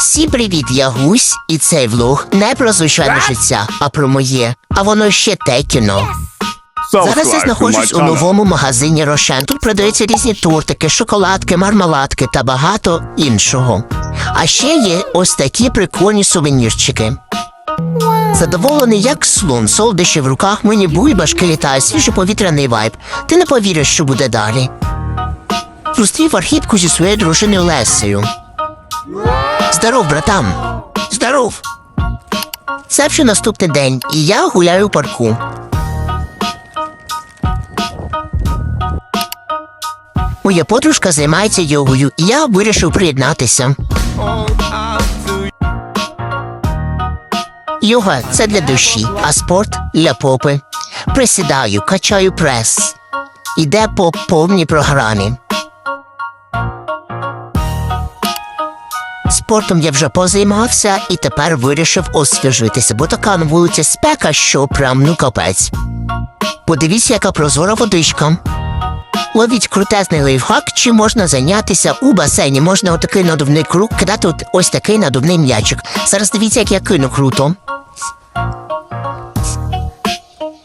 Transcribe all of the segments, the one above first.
Всім привіт, я Гусь, і цей влог не про звичайне життя, а про моє. А воно ще те кіно. Зараз я знаходжусь у новому магазині Рошен. Тут продаються різні тортики, шоколадки, мармеладки та багато іншого. А ще є ось такі прикольні сувенірчики. Задоволений як слон, солодощі в руках, мені буйбашки літають, свіжий повітряний вайб. Ти не повіриш, що буде далі. Зустрів архіпку зі своєю дружиною Лесею. Здоров, братан. Здоров. Це вже наступний день, і я гуляю у парку. Моя подружка займається йогою, і я вирішив приєднатися. Йога це для душі, а спорт для попи. Присідаю, качаю прес. Іде по повній програмі. Спортом я вже позаймався і тепер вирішив освіжитися, бо така на вулиці спека, що прям ну капець. Подивіться, яка прозора водичка. Ловіть крутезний лайфхак, чи можна зайнятися у басейні. Можна отакий надувний круг кидати от ось такий надувний м'ячик. Зараз дивіться, як я кину круто.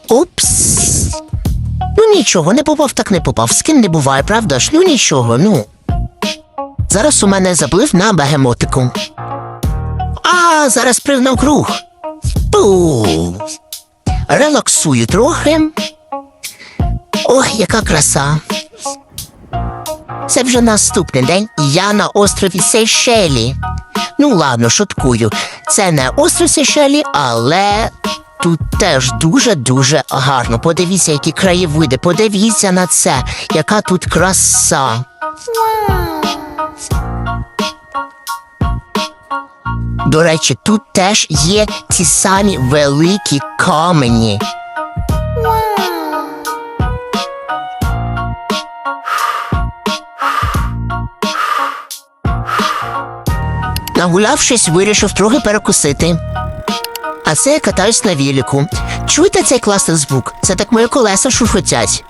Упс. Ну нічого, не попав, так не попав. З не буває, правда ж? Ну нічого, ну. Зараз у мене заплив на бегемотику. А, зараз пригнав круг. Пу. Релаксую трохи. Ох, яка краса. Це вже наступний день, і я на острові Сейшелі. Ну, ладно, шуткую. Це не острів Сейшелі, але тут теж дуже-дуже гарно. Подивіться, які краєвиди, подивіться на це, яка тут краса. До речі, тут теж є ті самі великі камені. Нагулявшись, вирішив трохи перекусити. А це я катаюсь на віліку. Чуєте цей класний звук? Це так мої колеса шурхотять.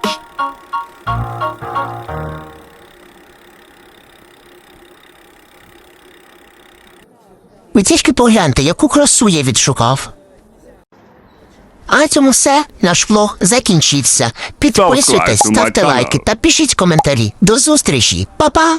Ви тільки погляньте, яку красу я відшукав. А на цьому все. Наш влог закінчився. Підписуйтесь, ставте лайки та пишіть коментарі. До зустрічі. Па-па!